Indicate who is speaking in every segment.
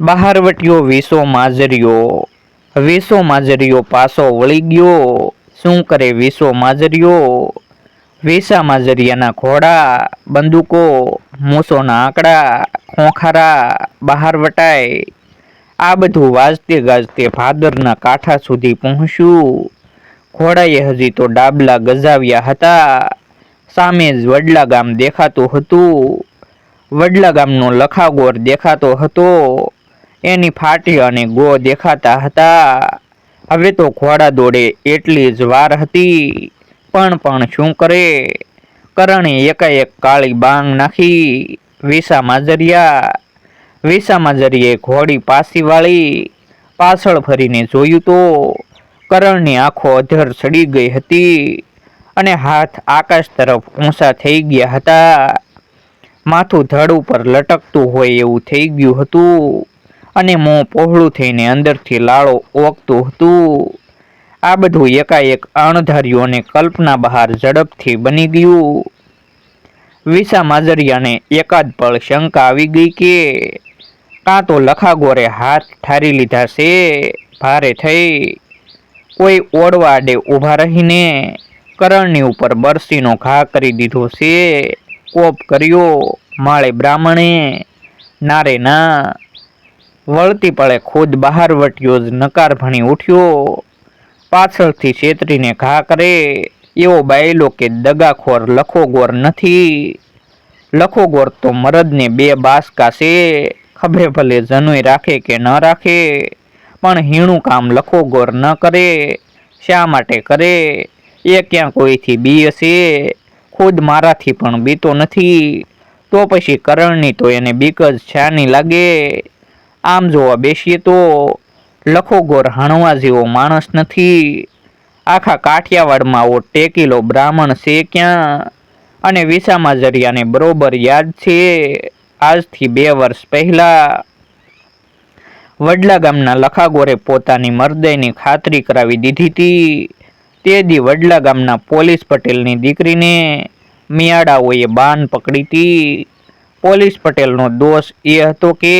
Speaker 1: બહારવટીયો વીસો માજરીઓ. વીસો માજરીઓ પાસો વળી ગયો. શું કરે વીસો માજરીઓ? વીસા માજરિયાના ઘોડા, બંદૂકો, મૂસોના આંકડા, ખોખારા બહાર વટાય. આ બધું વાજતે ગાજતે ભાદરના કાંઠા સુધી પહોંચ્યું. ઘોડાએ હજી તો ડાબલા ગજાવ્યા હતા. સામે જ વડલા ગામ દેખાતું હતું. વડલા ગામનો લખાગોર દેખાતો હતો. એની ફાટી અને ગો દેખાતા હતા. હવે તો ઘોડા દોડે એટલી જ વાર હતી. પણ પણ શું કરે? કરણે એકાએક કાળી બાંગ નાખી. વિસા માજરિયા, વિસા માજરીએ ઘોડી પાસી વાળી. પાછળ ફરીને જોયું તો કરણની આંખો અધર ચડી ગઈ હતી અને હાથ આકાશ તરફ ઊંચા થઈ ગયા હતા. માથું ધડ ઉપર લટકતું હોય એવું થઈ ગયું હતું. અને મોં પહોળું થઈને અંદરથી લાળો ઓગતું હતું. આ બધું એકાએક અણધાર્યું અને કલ્પના બહાર ઝડપથી બની ગયું. વિસા માજરિયાને એકાદ પળ શંકા આવી ગઈ કે, કાં તો લખાગોરે હાથ ઠારી લીધા છે? ભારે થઈ. કોઈ ઓળવા આડે ઊભા રહીને કરણની ઉપર બરસીનો ઘા કરી દીધો છે. કોપ કર્યો. માળે બ્રાહ્મણે. નારે ના. વળતી પડે ખુદ બહાર વટ્યો જ નકાર ભણી ઉઠ્યો. પાછળથી છેતરીને ઘા કરે. એવો બાયલો કે દગાખોર લખોગોર નથી. લખોગોર તો મરદને બે બાસકા છે ખભે ભલે જનોય રાખે કે ન રાખે. પણ હીણું કામ લખોગોર ન કરે. શા માટે કરે? એ ક્યાં કોઈથી બી હશે? ખુદ મારાથી પણ બીતો નથી. તો પછી કરણની તો એને બીક જ છાની લાગે. આમ જોવા, બેસીએ તો લખોગોર હણવા જેવો માણસ નથી. આખા કાઠિયાવાડમાં આવો ટેકીલો બ્રાહ્મણ છે ક્યાં? અને વિસામા જરિયાને બરોબર યાદ છે આજથી બે વર્ષ પહેલા. વડલા ગામના લખાગોરે પોતાની મરદયની ખાતરી કરાવી દીધી હતી તે દી વડલા ગામના પોલીસ પટેલની દીકરીને મિયાડાઓએ બાન પકડી હતી પોલીસ પટેલનો દોષ એ હતો કે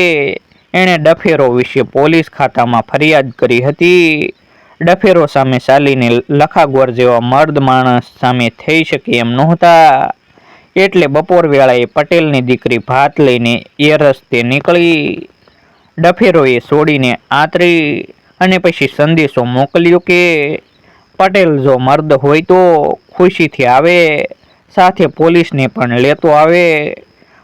Speaker 1: એણે ડફેરો વિશે પોલીસ ખાતામાં ફરિયાદ કરી હતી. ડફેરો સામે ચાલીને લખાગોર જેવા મર્દ માણસ સામે થઈ શકે એમ નહોતા. એટલે બપોર વેળાએ પટેલની દીકરી ભાત લઈને એ રસ્તે નીકળી. ડફેરોએ છોડીને આતરી અને પછી સંદેશો મોકલ્યો કે, પટેલ જો મર્દ હોય તો ખુશીથી આવે, સાથે પોલીસને પણ લેતો આવે.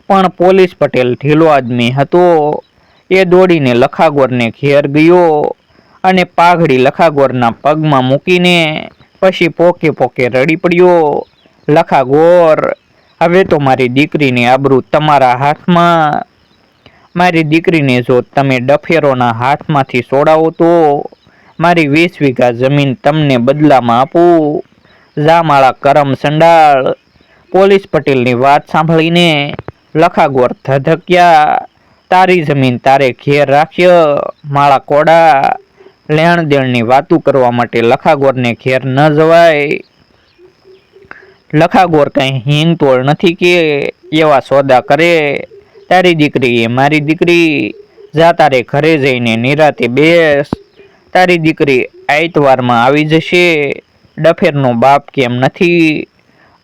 Speaker 1: પણ પોલીસ પટેલ ઢીલો આદમી હતો. એ દોડીને લખાગોરને ઘેર ગયો અને પાઘડી લખાગોરના પગમાં મૂકીને પછી પોકે પોકે રડી પડ્યો. લખાગોર, હવે તો મારી દીકરીની આબરૂ તમારા હાથમાં. મારી દીકરીને જો તમે ડફેરોના હાથમાંથી છોડાવો તો મારી વીસ વીઘા જમીન તમને બદલામાં આપું. જામાળા કરમ સંડાળ, પોલીસ પટેલની વાત સાંભળીને લખાગોર ધધક્યા. તારી જમીન તારે ઘેર રાખ્ય માળા કોડા લેણ દેણની વાતું કરવા માટે લખાગોરને ઘેર ન જવાય. લખાગોર કંઈ હિંગ તોડ નથી કે એવા સોદા કરે. તારી દીકરી એ મારી દીકરી. જા તારે ઘરે જઈને નિરાતે બેસ. તારી દીકરી આઈતવારમાં આવી જશે. ડફેરનો બાપ કેમ નથી?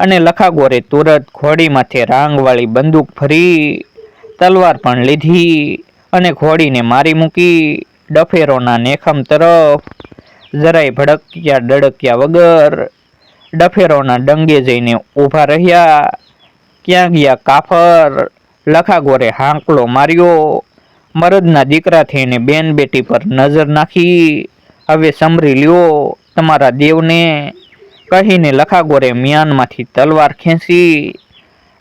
Speaker 1: અને લખાગોરે તુરત માથે રાંગવાળી બંદૂક ફરી તલવાર પણ લીધી અને ઘોડીને મારી મૂકી ડફેરોના નેખમ તરફ જરાય ભડક્યા ડડક્યા વગર ડફેરોના ડંગે જઈને ઊભા રહ્યા. ક્યાં ગયા કાફર? લખાગોરે હાંકલો માર્યો. મરદના દીકરા થઈને બેન બેટી પર નજર નાખી. હવે સમરી લ્યો તમારા દેવને. કહીને લખાગોરે મિયાનમાંથી તલવાર ખેંચી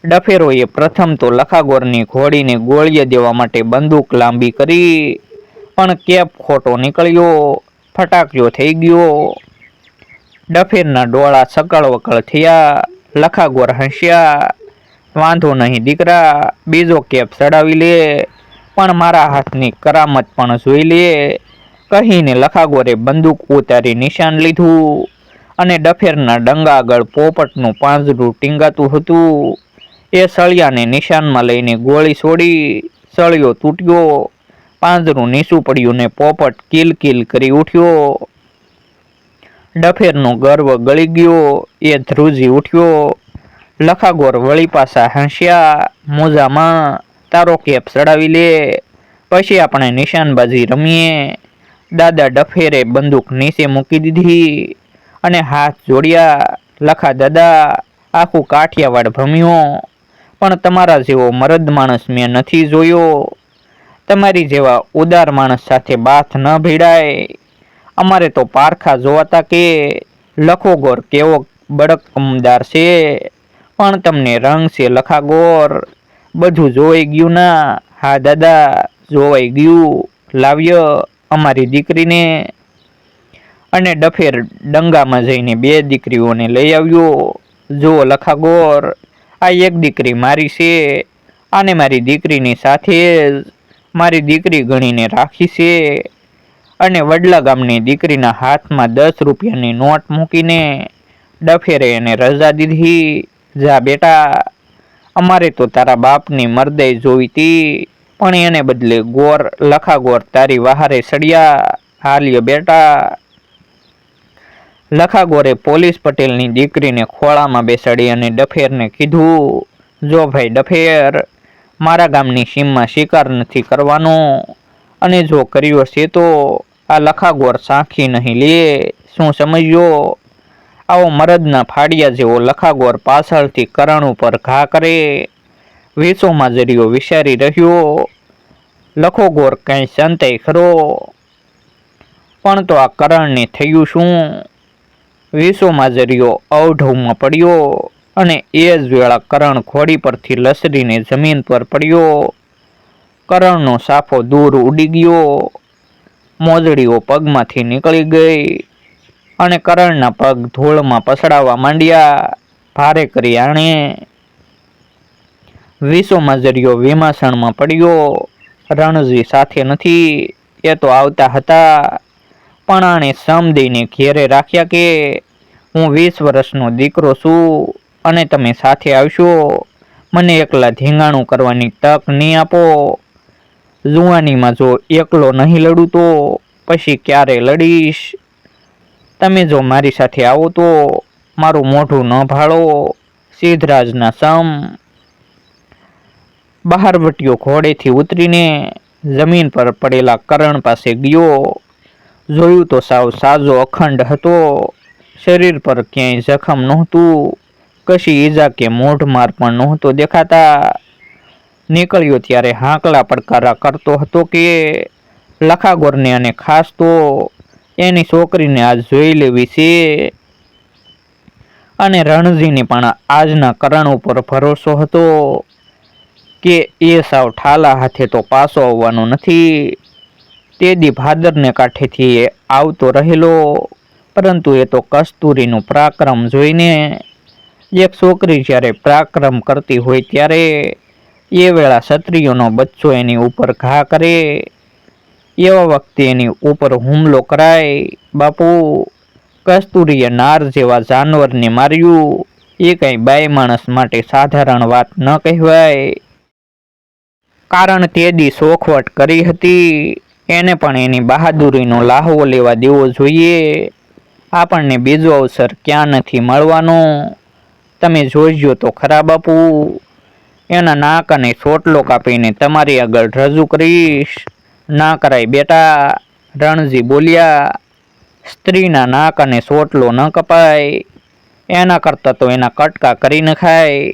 Speaker 1: ડફેરોએ પ્રથમ તો લખાગોરની ઘોડીને ગોળીએ દેવા માટે બંદૂક લાંબી કરી, પણ કેપ ખોટો નીકળ્યો ફટાકજો થઈ ગયો. ડફેરના ડોળા સકળ વકળ થયા, લખાગોર હસ્યા, વાંધો નહીં દીકરા, બીજો કેપ ચડાવી લે, પણ મારા હાથની કરામત પણ જોઈ લે. કહીને લખાગોરે બંદૂક ઉતારી નિશાન લીધું અને ડફેરના ડંગા આગળ પોપટનું પાંજરું ટીંગાતું હતું. એ સળિયાને નિશાનમાં લઈને ગોળી છોડી સળિયો તૂટ્યો, પાંજરું નીસું પડ્યું ને પોપટ કિલ કિલ કરી ઉઠ્યો. ડફેરનો ગર્વ ગળી ગયો, એ ધ્રુજી ઉઠ્યો. લખાગોર વળી પાછા હંસ્યા, મોજામાં તારો કેપ ચડાવી લે. પછી આપણે નિશાનબાજી રમીએ. દાદા ડફેરે બંદૂક નીચે મૂકી દીધી અને હાથ જોડ્યા. લખા, દાદા, આખું કાઠિયાવાડ ભમ્યો. પણ તમારા જેવો મરદ માણસ મેં નથી જોયો. તમારી જેવા ઉદાર માણસ સાથે બાથ ન ભીડાય. અમારે તો પારખા જોવાતા કે લખો ગોર કેવો બળકમદાર છે. પણ તમને રંગ છે લખાગોર. બધું જોવાઈ ગયું ના. હા, દાદા, જોવાઈ ગયું. લાવ્ય અમારી દીકરીને. અને ડફેર ડંગામાં જઈને બે દીકરીઓને લઈ આવ્યો. જો લખાગોર. આ એક દીકરી મારી છે. આને મારી દીકરીની સાથે મારી દીકરી ગણીને રાખી છે. અને વડલા ગામની દીકરીના હાથમાં દસ રૂપિયાની નોટ મૂકીને ડફેરે એને રજા દીધી. જા બેટા, અમારે તો તારા બાપની મરદે જોઈતી પણ એને બદલે ગોર લખા ગોર તારી વહારે સડ્યા હાલ્યો બેટા. લખા ગોરે પોલીસ પટેલની દીકરીને ખોળામાં બેસાડી અને ડફેરને કીધું, જો ભાઈ ડફેર, મારા ગામની સીમમાં શિકાર નથી કરવાનો અને જો કર્યો છે તો આ લખાગોર સાંખી નહીં લે. શું સમજ્યો? આવો મરદના ફાડિયા જેવો લખાગોર પાછળથી કરણ ઉપર ઘા કરે. વેચોમાં જરિયો વિચારી રહ્યો. લખો ગોર કંઈ સંતાઈ ખરો. પણ તો આ કરણને થયું શું? વેચોમાં જરિયો અવઢવમાં પડ્યો અને એ જ વેળા કરણ ખોડી પરથી લસરીને જમીન પર પડ્યો. કરણનો સાફો દૂર ઉડી ગયો. મોજડીઓ પગમાંથી નીકળી ગઈ અને કરણના પગ ધૂળમાં પસડાવા માંડ્યા. ભારે કરી આણે. વિશ્વમાં જરિયો વિમાસણમાં પડ્યો. રણજી સાથે નથી, એ તો આવતા હતા. સમ દઈને ઘેરે રાખ્યા કે હું વીસ વર્ષનો દીકરો છું અને તમે સાથે આવશો. મને એકલા ધીંગાણું કરવાની તક નહીં આપો. જુવાનીમાં જો એકલો નહીં લડું તો પછી ક્યારે લડીશ? તમે જો મારી સાથે આવો તો મારું મોઢું ન ભાળો. સિદ્ધરાજના સમ બહારવટીઓ ઘોડેથી ઉતરીને જમીન પર પડેલા કરણ પાસે ગયો. જોયું તો સાવ સાજો અખંડ હતો. શરીર પર ક્યાંય જખમ નહોતું. કશી ઈજા કે મોઢ માર પણ નહોતો દેખાતા. નીકળ્યો ત્યારે હાંકલા પડકારા કરતો હતો કે લખાગોરને અને ખાસ તો એની છોકરીને આજ જોઈ લેવી છે. અને રણજીને પણ આજના કરણ ઉપર ભરોસો હતો કે એ સાવ ઠાલા હાથે તો પાસો આવવાનો નથી. તે દી ભાદરને કાંઠેથી આવતો રહેલો. પરંતુ એ તો કસ્તુરીનું પરાક્રમ જોઈને એક છોકરી જ્યારે પરાક્રમ કરતી હોય ત્યારે એ વેળા ક્ષત્રિયોનો બચ્ચો એની ઉપર ઘા કરે. એવા વખતે એની ઉપર હુમલો કરાય. બાપુ, કસ્તુરીએ નાર જેવા જાનવરને માર્યું. એ કંઈ બાય માણસ માટે સાધારણ વાત ન કહેવાય. કારણ તે દી શોખવટ કરી હતી. એને પણ એની બહાદુરીનો લાહવો લેવા દેવો જોઈએ. આપણને બીજો અવસર ક્યાં નથી મળવાનો? તમે જોઈજો તો ખરા બાપુ. એના નાક અને ચોટલો કાપીને તમારી આગળ રજૂ કરીશ. ના કરાય બેટા, રણજી બોલ્યા, સ્ત્રીના નાક અને ચોટલો ન કપાય. એના કરતાં તો એના કટકા કરી નખાય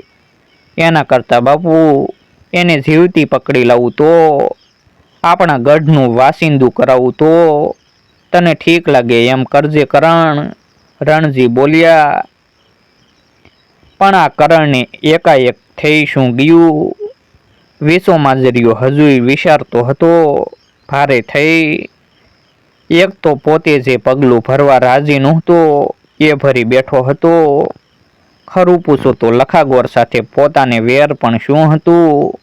Speaker 1: એના કરતાં બાપુ, એને જીવતી પકડી લાવું તો આપણા ગઢનું વાસિંદું કરાવું તો તને ઠીક લાગે એમ કરજે કરણ. રણજી બોલ્યા, પણ આ કરણને એકાએક થઈ શું ગયું વેચો માજરીઓ હજુય વિચારતો હતો, ભારે થઈ. એક તો પોતે જે પગલું ભરવા રાજી નહોતો, એ ભરી બેઠો હતો. ખરું પૂછો તો લખાગોર સાથે પોતાને વેર પણ શું હતું?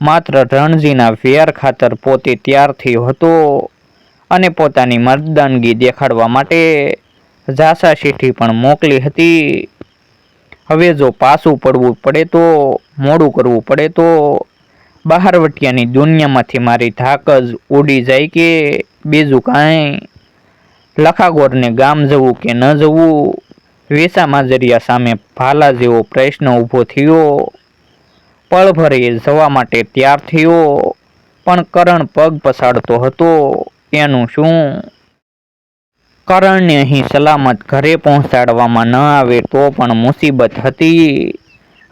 Speaker 1: માત્ર રણજીના વેર ખાતર પોતે ત્યારથી હતો અને પોતાની મર્દાનગી દેખાડવા માટે ઝાસા શેઠી પણ મોકલી હતી. હવે જો પાછું પડવું પડે તો, મોડું કરવું પડે તો, બહારવટિયાની દુનિયામાંથી મારી ધાક જ ઉડી જાય કે બીજું કાંઈ? લખાગોરને ગામ જવું કે ન જવું? વેસા માજરિયા સામે ભાલા જેવો પ્રશ્ન ઊભો થયો. પળભરે જવા માટે તૈયાર થયો પણ કરણ પગ પસાડતો હતો. એનું શું? કરણને અહીં સલામત ઘરે પહોંચાડવામાં ન આવે તો પણ મુસીબત હતી.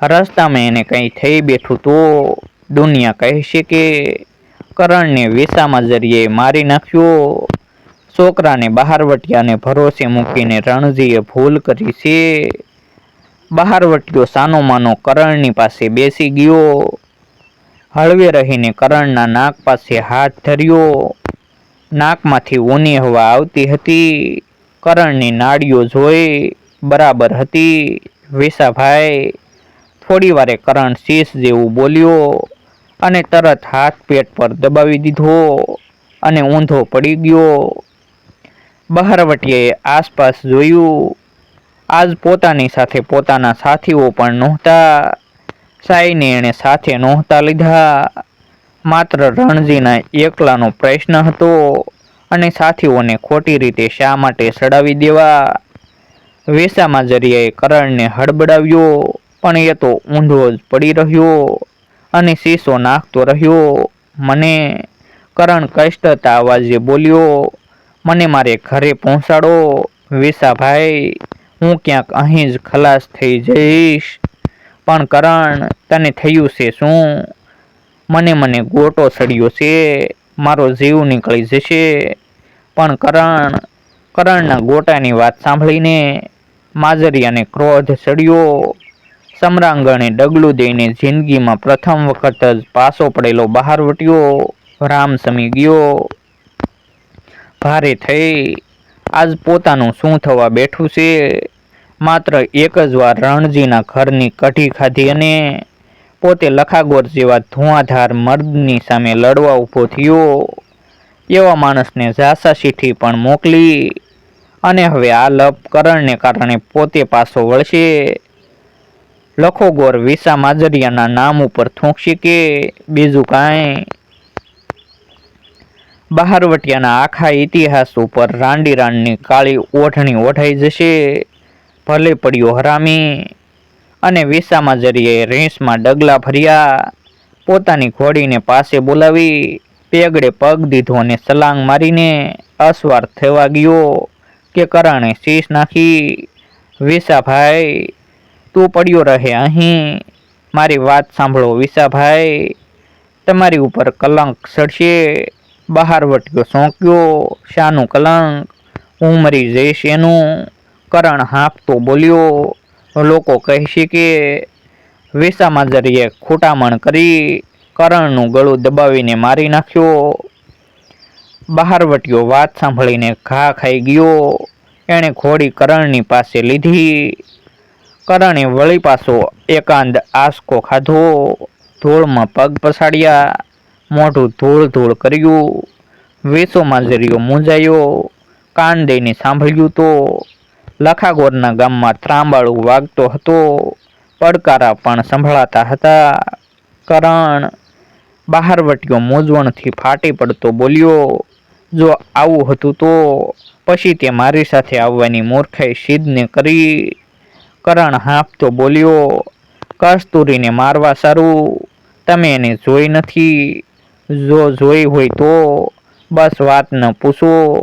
Speaker 1: રસ્તામાં એને કંઈ થઈ બેઠું તો દુનિયા કહેશે કે કરણને વેસામાં જરીએ મારી નાખ્યો. છોકરાને બહારવટિયાને ભરોસે મૂકીને રણજીએ ભૂલ કરી છે. બહારવટીયો સાનો માનો કરણની પાસે બેસી ગયો. હળવે રહીને કરણના નાક પાસે હાથ ધર્યો. નાકમાંથી ઊની હવા આવતી હતી. કરણની નાળીઓ જોઈ બરાબર હતી. વેસાભાઈ, થોડી વારે કરણ શીશ જેવું બોલ્યો અને તરત હાથ પેટ પર દબાવી દીધો અને ઊંધો પડી ગયો. બહારવટીએ આસપાસ જોયું આજ પોતાની સાથે પોતાના સાથીઓ પણ નહોતા. સાઈને એણે સાથે નહોતા લીધા. માત્ર રણજીના એકલાનો પ્રશ્ન હતો અને સાથીઓને ખોટી રીતે શા માટે સડાવી દેવા? વેસામાં જરિયાએ કરણને હડબડાવ્યો, પણ એ તો ઊંધો જ પડી રહ્યો અને શીશો નાખતો રહ્યો. મને કરણ કષ્ટતા અવાજે બોલ્યો, મને મારે ઘરે પહોંચાડો, વેસાભાઈ. હું ક્યાંક અહીં જ ખલાસ થઈ જઈશ. પણ કરણ, તને થયું છે શું? મને મને ગોટો સડ્યો છે. મારો જીવ નીકળી જશે. પણ કરણ, કરણના ગોટાની વાત સાંભળીને માજરિયાને ક્રોધ ચડ્યો સમ્રાંગણે ડગલું દઈને જિંદગીમાં પ્રથમ વખત જ પાસો પડેલો બહાર વટ્યો. રામ સમી ગયો. ભારે થઈ આજ પોતાનું શું થવા બેઠું છે? માત્ર એક જ વાર રણજીના ઘરની કઢી ખાધી અને પોતે લખાગોર જેવા ધુઆધાર મર્દની સામે લડવા ઊભો થયો. એવા માણસને ઝાસા ચીઠી પણ મોકલી અને હવે આ લપ કરણને કારણે પોતે પાછો વળશે. લખોગોર વિસા માજરિયાના નામ ઉપર થૂંકશે કે બીજું કાંઈ બહારવટિયાના આખા ઇતિહાસ ઉપર રાંડી રાંડની કાળી ઓઢણી ઓઢાઈ જશે. ભલે પડ્યો હરામી અને વિસામાં જરીએ રેસમાં ડગલા ભર્યા. પોતાની ઘોડીને પાસે બોલાવી, પેગડે પગ દીધો અને સલાંગ મારીને અસવાર થવા ગયો કે કરણે શીશ નાખી, વિસાભાઈ, તું પડ્યો રહે અહીં. મારી વાત સાંભળો વિસાભાઈ. તમારી ઉપર કલંક સડશે. બહાર વટ્યો. સોંક્યો શાનું કલંક. હું મરી જઈશ એનું કરણ હાંફતો બોલ્યો. લોકો કહેશે કે વેસામાં જરીએ ખૂટામણ કરી કરણનું ગળું દબાવીને મારી નાખ્યો. બહારવટીયો વાત સાંભળીને ઘા ખાઈ ગયો. એણે ઘોડી કરણની પાસે લીધી. કરણે વળી પાછો એકાંત આસકો ખાધો. ધૂળમાં પગ પસાડ્યા. મોઢું ધૂળ ધૂળ કર્યું વેસોમાં જરિયો મૂંઝાયો, કાન દઈને સાંભળ્યું તો લખાગોરના ગામમાં ત્રાંબાળું વાગતો હતો, પડકારા પણ સંભળાતા હતા. કરણ બહારવટીઓ મૂંઝવણથી ફાટી પડતો બોલ્યો, જો આવું હતું તો પછી તે મારી સાથે આવવાની મૂર્ખાઈ સિદ્ધને કરી. કરણ હાંફતો બોલ્યો, કસ્તુરીને મારવા સારું, તમે એને જોઈ નથી. જો જોઈ હોય તો બસ વાત ન પૂછો.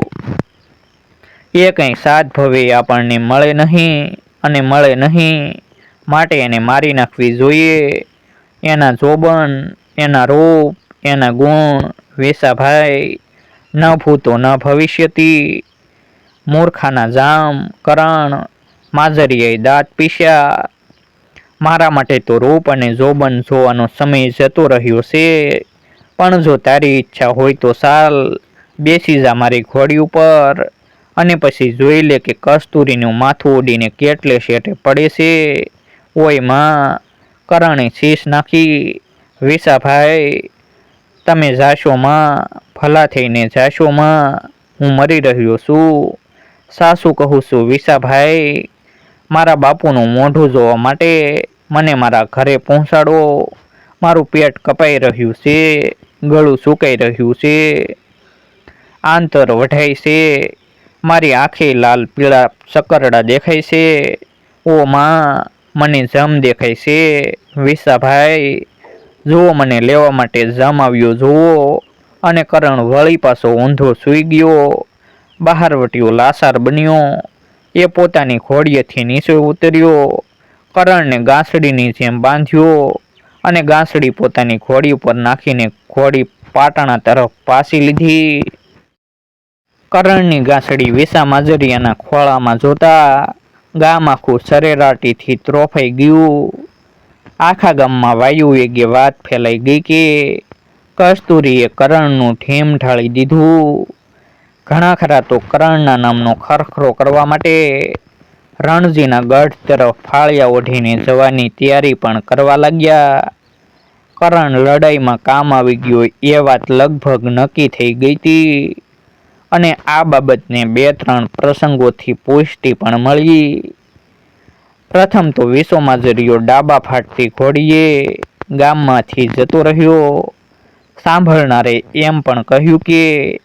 Speaker 1: એ કંઈ સાત ભવે આપણને મળે નહીં અને મળે નહીં. માટે એને મારી નાખવી જોઈએ. એના જોબન, એના રૂપ, એના ગુણ વેસાભાઈ ન ભૂતો ન ભવિષ્યતી. મૂર્ખાના જામ, કરણ માજરીએ દાંત પીસ્યા. મારા માટે તો રૂપ અને જોબન જોવાનો સમય જતો રહ્યો છે. પણ જો તારી ઈચ્છા હોય તો સાલ, બેસી જા મારી ઘોડી ઉપર. અને પછી જોઈ લે કે કસ્તુરીનું માથું ઉડીને કેટલે શેઠે પડે છે. ઓયમાં, કરણે શીશ નાખી, વિસાભાઈ, તમે જાશો માં, ભલા થઈને જાશો માં. હું મરી રહ્યો છું. સાસુ કહું છું, વિસાભાઈ, મારા બાપુનું મોઢું જોવા માટે મને મારા ઘરે પહોંચાડો. મારું પેટ કપાઈ રહ્યું છે, ગળું સુકાઈ રહ્યું છે, આંતર વઢાય છે, મારી આંખે લાલ પીળા ચકરડા દેખાય છે, ઓ માં, મને જમ દેખાય છે, વિસાભાઈ જુઓ મને લેવા માટે જમ આવ્યો જુઓ અને કરણ વળી પાછો ઊંધો સૂઈ ગયો, બહાર વટ્યો લાસાર બન્યો, એ પોતાની ઘોડીએથી નીચે ઉતર્યો, કરણને ગાંસડીની જેમ બાંધ્યો અને ગાંસડી પોતાની ઘોડી ઉપર નાખીને ઘોડી પાટણા તરફ પાસી લીધી. કરણની ગાંસડી વિસા માજરિયાના ખોળામાં જોતા ગામ આખું સરેરાટીથી ત્રોફાઈ ગયું. આખા ગામમાં વાયુ વેગે વાત ફેલાઈ ગઈ કે કસ્તુરીએ કરણનું ઠેમ ઢાળી દીધું. ઘણા ખરા તો કરણના નામનો ખરખરો કરવા માટે રણજીના ગઢ તરફ ફાળિયા ઓઢીને જવાની તૈયારી પણ કરવા લાગ્યા. કરણ લડાઈમાં કામ આવી ગયો, એ વાત લગભગ નક્કી થઈ ગઈ હતી. અને આ બાબતને બે ત્રણ પ્રસંગોથી પુષ્ટિ પણ મળી. પ્રથમ તો વિશ્વમાજરીઓ ડાબા ફાટતી ઘોડીએ ગામમાંથી જતો રહ્યો. સાંભળનારે એમ પણ કહ્યું કે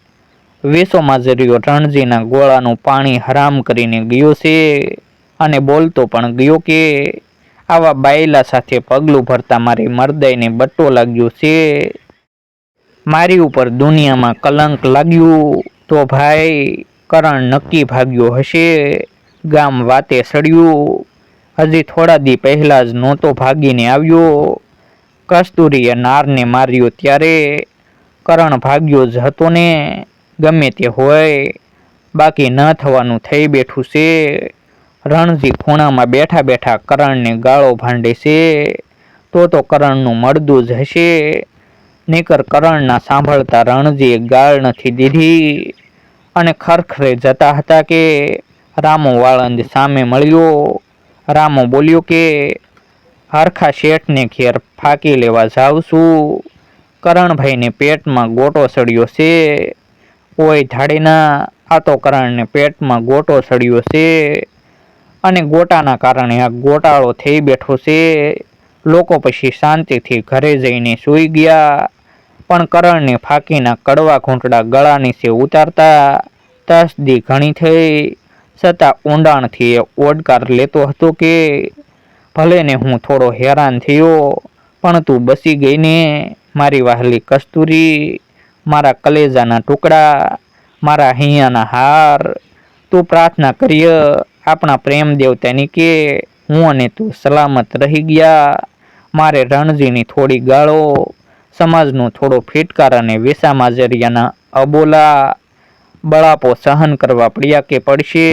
Speaker 1: વિશ્વમાજરીઓ રણજીના ગોળાનું પાણી હરામ કરીને ગયો છે અને બોલતો પણ ગયો કે આવા બાયલા સાથે પગલું ભરતા મારી મરદાઈને બટ્ટો લાગ્યો છે. મારી ઉપર દુનિયામાં કલંક લાગ્યું તો ભાઈ કરણ નક્કી ભાગ્યો હશે. ગામ વાતે સડ્યું. હજી થોડા દી પહેલાં જ નહોતો ભાગીને આવ્યો. કસ્તુરીએ નારને માર્યો ત્યારે કરણ ભાગ્યો જ હતો ને ગમે તે હોય, બાકી ન થવાનું થઈ બેઠું છે. રણજી ખૂણામાં બેઠા બેઠા કરણને ગાળો ભાંડે છે. તો તો કરણનું મળદું જ હશે. નીકર કરણના સાંભળતા રણજીએ ગાળ નથી દીધી. અને ખરખરે જતા હતા કે, રામો વાળંદ સામે મળ્યો. રામો બોલ્યો કે, હરખા શેઠને ઘેર ફાંકી લેવા જાઉં છું. કરણભાઈને પેટમાં ગોટો સડ્યો છે. ઓય ધાડીના આ તો કરણને પેટમાં ગોટો સડ્યો છે અને ગોટાના કારણે આ ગોટાળો થઈ બેઠો છે. લોકો પછી શાંતિથી ઘરે જઈને સૂઈ ગયા, પણ કરણને ફાંકીના કડવા ઘૂંટડા ગળા નીચે ઉતારતા તસદી ઘણી થઈ, છતાં ઊંડાણથી એ ઓડકાર લેતો હતો કે ભલે ને હું થોડો હેરાન થયો, પણ તું બસી ગઈ ને મારી વહાલી કસ્તુરી મારા કલેજાના ટુકડા, મારા હૈયાના હાર, તું પ્રાર્થના કરીએ આપણા પ્રેમ દેવતાની કે, હું અને તું સલામત રહી ગયા. મારે રણજીની થોડી ગાળો, સમાજનો થોડો ફિટકાર અને વિસામાજરિયાના અબોલા, બળાપો સહન કરવા પડ્યા કે પડશે.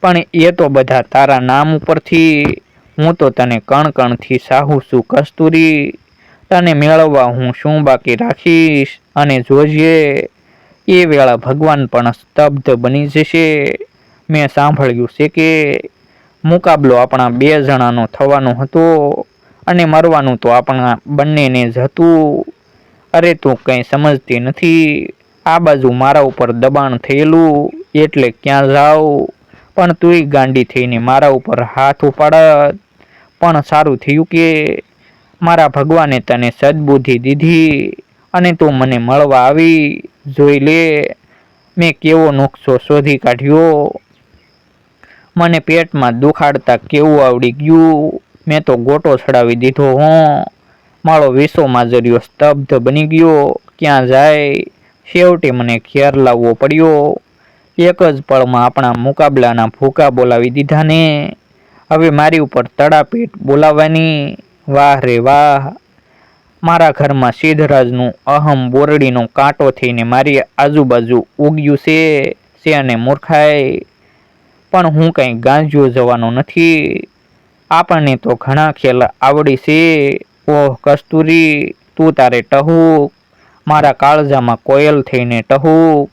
Speaker 1: પણ એ તો બધા તારા નામ ઉપરથી, હું તો તને કણ કણથી સાહુ છું કસ્તુરી, તને મેળવવા હું શું બાકી રાખીશ? અને જોજે, એ વેળા ભગવાન પણ સ્તબ્ધ બની જશે. મેં સાંભળ્યું છે કે મુકાબલો આપણા બે જણાનો થવાનો હતો અને મરવાનું તો આપણા બંનેને જ હતું. અરે તું કંઈ સમજતી નથી, આ બાજુ મારા ઉપર દબાણ થયેલું એટલે ક્યાં જાઉં પણ તુંય ગાંડી થઈને મારા ઉપર હાથ ઉપાડત. પણ સારું થયું કે મારા ભગવાને તને સદબુદ્ધિ દીધી. અને તું મને મળવા આવી, જોઈ લે. મેં કેવો નુકસો શોધી કાઢ્યો. મને પેટમાં દુખાડતા કેવું આવડી ગયું? મેં તો ગોટો ચડાવી દીધો હું. મારો વિસો માજરિયો સ્તબ્ધ બની ગયો. ક્યાં જાય? છેવટે મને ખેર લાવવો પડ્યો. એક જ પળમાં આપણા મુકાબલાના ભૂકા બોલાવી દીધા ને હવે મારી ઉપર તડાપીટ બોલાવવાની. વાહ રે વાહ. મારા ઘરમાં સિદ્ધરાજનું અહમ બોરડીનો કાંટો થઈને મારી આજુબાજુ ઉગ્યું છે છે અને મૂર્ખાઈ પણ હું કંઈ ગાંજ્યો જવાનો નથી. આપણને તો ઘણા ખેલ આવડી છે. ઓહ, કસ્તુરી, તું તારે ટહુક. મારા કાળજામાં કોયલ થઈને ટહુક.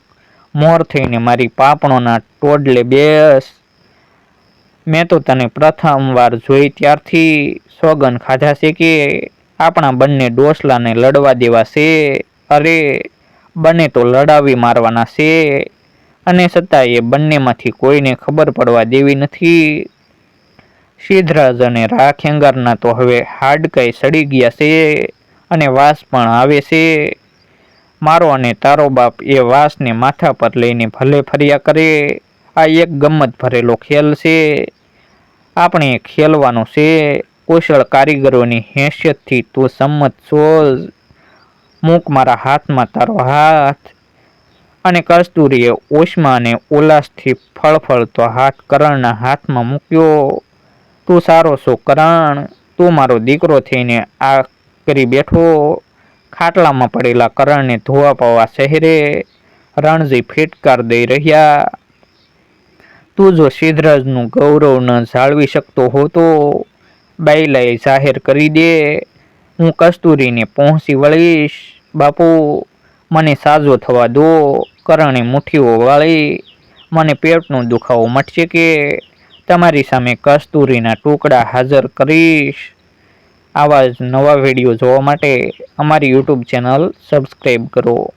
Speaker 1: મોર થઈને મારી પાપણોના ટોડલે બેસ. મેં તો તને પ્રથમવાર જોઈ ત્યારથી સોગન ખાધા છે કે આપણા બંને ડોસલાને લડવા દેવા છે. અરે, બંને તો લડાવી મારવાના છે. અને છતાં એ બંનેમાંથી કોઈને ખબર પડવા દેવી નથી. સિદ્ધરાજ અને રાખેંગરના તો હવે હાડકાઈ સડી ગયા છે અને વાસ પણ આવે છે. મારો અને તારો બાપ એ વાસને માથા પર લઈને ભલે ફર્યા કરે, આ એક ગમત ભરેલો ખેલ છે. આપણે ખેલવાનો છે. કુશળ કારીગરોની હેસિયતથી તું સંમત છો. મૂક મારા હાથમાં તારો હાથ અને કસ્તુરીએ અને ઉલ્લાસથી ફળફળતો હાથ કરણના હાથમાં મૂક્યો. તું સારો છો કરણ. તું મારો દીકરો થઈને આ કરી બેઠો. ખાટલામાં પડેલા કરણને ધોવા પવા શહેરે રણજી ફિટકાર દઈ રહ્યા. તું જો સિદ્ધરાજનું ગૌરવ ન જાળવી શકતો હોતો બાઈલાએ જાહેર કરી દે. હું કસ્તુરીને પહોંચી વળીશ. બાપુ, મને સાજો થવા દો. કરણે મુઠ્ઠીઓ વાળી. મને પેટનો દુખાવો મટશે કે? તમારી સામે કસ્તુરીના ટુકડા હાજર કરીશ. આવા જ નવા વીડિયો જોવા માટે અમારી યુટ્યુબ ચેનલ સબસ્ક્રાઈબ કરો.